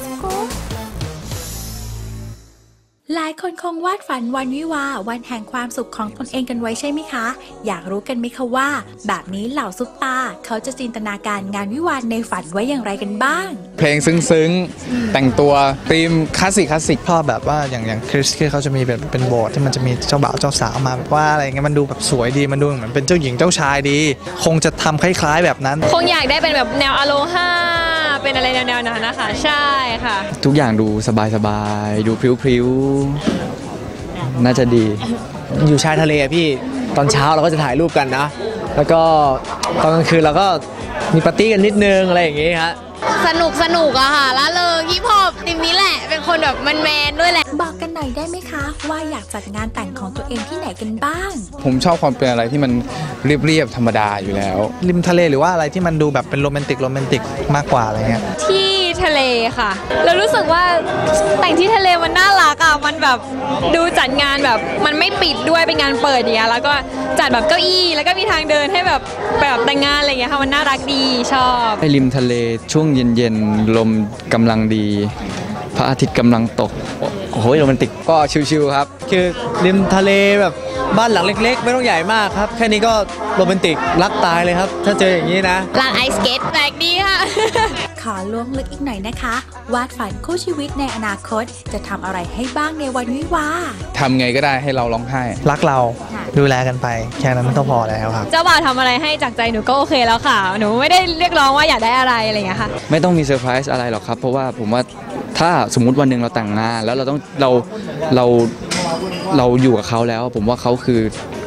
สกู๊ป หลายคนคงวาดฝันวันวิวาห์วันแห่งความสุขของตนเองกันไว้ใช่ไหมคะ อยากรู้กันไหมคะว่า แบบนี้เหล่าซุปตา เขาจะจินตนาการงานวิวาห์ในฝันไว้อย่างไรกันบ้าง เพลงซึ้งๆ แต่งตัวธีมคลาสสิกคลาสสิกชอบแบบว่าอย่างอย่างคริสที่เขาจะมีเป็นเป็นโบสถ์ที่มันจะมีเจ้าบ่าวเจ้าสาวมาแบบว่าอะไรเงี้ยมันดูแบบสวยดีมันดูเหมือนเป็นเจ้าหญิงเจ้าชายดี คงจะทำคล้ายๆแบบนั้น คงอยากได้เป็นแบบแนวอโลฮาเป็นอะไรแนวๆนั้นนะคะใช่ค่ะ ทุกอย่างดูสบายๆดูพริ้วๆน่าจะดี อยู่ชายทะเลอะพี่ตอนเช้าเราก็จะถ่ายรูปกันนะ แล้วก็ตอนกลางคืนเราก็มีปาร์ตี้กันนิดนึงอะไรอย่างงี้ฮะ สนุกสนุกอะค่ะละเริงฮิปฮอปทีมนี้แหละ เป็นคนแบบมันแมนๆด้วยแหละ บอกกันหน่อยได้ไหมคะ ว่าอยากจัดงานแต่งของตัวเองที่ไหนกันบ้าง ผมชอบความเป็นอะไรที่มันเรียบๆธรรมดาอยู่แล้ว ริมทะเลหรือว่าอะไรที่มันดูแบบเป็นโรแมนติกโรแมนติกมากกว่าอะไรเงี้ย ที่ ทะเลค่ะ เรารู้สึกว่าแต่งที่ทะเลมันน่ารักอะมันแบบดูจัดงานแบบมันไม่ปิดด้วยเป็นงานเปิดอย่างเงี้ยแล้วก็จัดแบบเก้าอี้ แล้วก็มีทางเดินให้แบบแบบแต่งงานอะไรอย่างเงี้ยค่ะมันน่ารักดีชอบไปริมทะเลช่วงเย็นๆลมกำลังดี พระอาทิตย์กำลังตกโอ้โหโรแมนติกก็ชิลๆครับ คือริมทะเลแบบบ้านหลังเล็ก ๆ ไม่ต้องใหญ่มากครับ แค่นี้ก็โรแมนติกรักตายเลยครับ ถ้าเจออย่างนี้นะลานไอสเกตแปลกดีค่ะ ขอล้วงลึกอีกหน่อยนะคะ วาดฝันคู่ชีวิตในอนาคต จะทำอะไรให้บ้างในวันวิวาห์ทำไงก็ได้ให้เราร้องไห้ รักเราดูแลกันไป แค่นั้นก็พอแล้วครับ เจ้าบ่าวทำอะไรให้จากใจหนูก็โอเคแล้วค่ะ หนูไม่ได้เรียกร้องว่าอยากได้อะไรอะไรอย่างเงี้ยค่ะ ไม่ต้องมีเซอร์ไพรส์อะไรหรอกครับ เพราะว่าผมว่าถ้าสมมุติวันหนึ่งเราแต่งงาน แล้วเราต้องเราเรา เราอยู่กับเขาแล้ว ผมว่าเขาคือ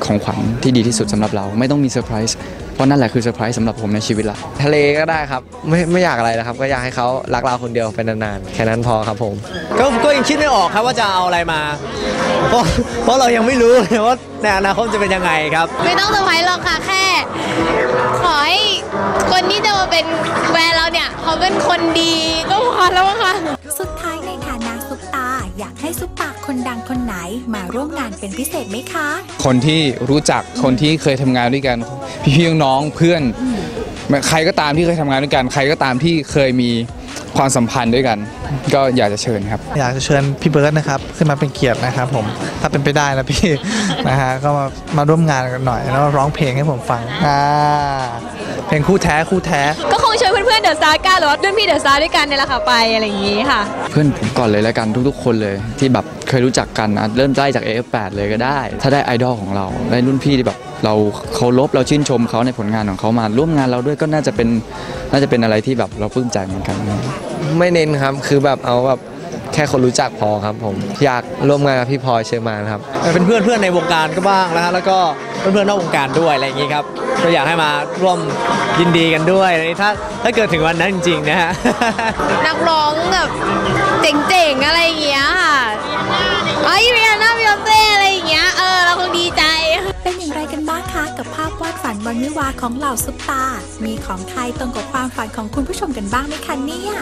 ของขวัญที่ดีที่สุดสำหรับเรา ไม่ต้องมีเซอร์ไพรส์เพราะนั่นแหละคือเซอร์ไพรส์สำหรับผมในชีวิตละทะเลก็ได้ครับ ไม่ไม่อยากอะไรนะครับ ก็อยากให้เขารักเราคนเดียวเป็นนานๆแค่นั้นพอครับผม ก็ก็ยังคิดไม่ออกครับว่าจะเอาอะไรมา เพราะเพราะเรายังไม่รู้เลยว่าในอนาคตจะเป็นยังไงครับ ไม่ต้องเซอร์ไพรส์หรอกค่ะแค่ ขอให้คนที่จะมาเป็นแฟนเราเนี่ยเขาเป็นคนดีก็พอแล้วอะค่ะสุดท้ายในฐานะซุปตา อยากให้ซุปตาคนดังคนไหนมาร่วมงานเป็นพิเศษไหมคะ คนที่รู้จักคนที่เคยทำงานด้วยกันพี่ๆน้องๆเพื่อน ใครก็ตามที่เคยทำงานด้วยกัน ใครก็ตามที่เคยมี ความสัมพันธ์ด้วยกัน ก็อยากจะเชิญครับ อยากจะเชิญพี่เบิร์ดนะครับ ขึ้นมาเป็นเกียรตินะครับผมถ้าเป็นไปได้นะพี่ นะฮะก็มามาร่วมงานกันหน่อย แล้วร้องเพลงให้ผมฟังอ่าเพลงคู่แท้คู่แท้ ก็คงชวนเพื่อนๆเดอะสตาร์ก้าหรือว่ารุ่นพี่เดอะสตาร์ด้วยกันเนี่ยแหละค่ะไปอะไรอย่างงี้ค่ะ เพื่อนผมก่อนเลยแล้วกันทุกๆ คนเลยที่แบบเคยรู้จักกันนะเริ่มไล่จาก AF8 เลยก็ได้ ถ้าได้ไอดอลของเราได้รุ่นพี่ที่แบบเราเคารพเราชื่นชมเขาในผลงานของเขามาร่วมงานเราด้วยก็น่าจะเป็นน่าจะเป็นอะไรที่แบบเราปลื้มใจเหมือนกัน ไม่เน้นครับคือแบบเอาแบบแค่คนรู้จักพอครับผมอยากร่วมงานกับพี่พลอยเชอร์มานครับเป็นเพื่อนเพื่อนในวงการก็บ้างนะฮะแล้วก็เพื่อนเพื่อนนอกวงการด้วยอะไรอย่างนี้ครับก็อยากให้มาร่วมยินดีกันด้วยอะไรถ้าถ้าเกิดถึงวันนั้นจริงๆนะฮะนักร้องแบบเจ๋งๆอะไรอย่างเงี้ยค่ะอ๋อ วิวาของเหล่าซุปตา มีของไทยตรงกับความฝันของคุณผู้ชมกันบ้างไหมคะเนี่ย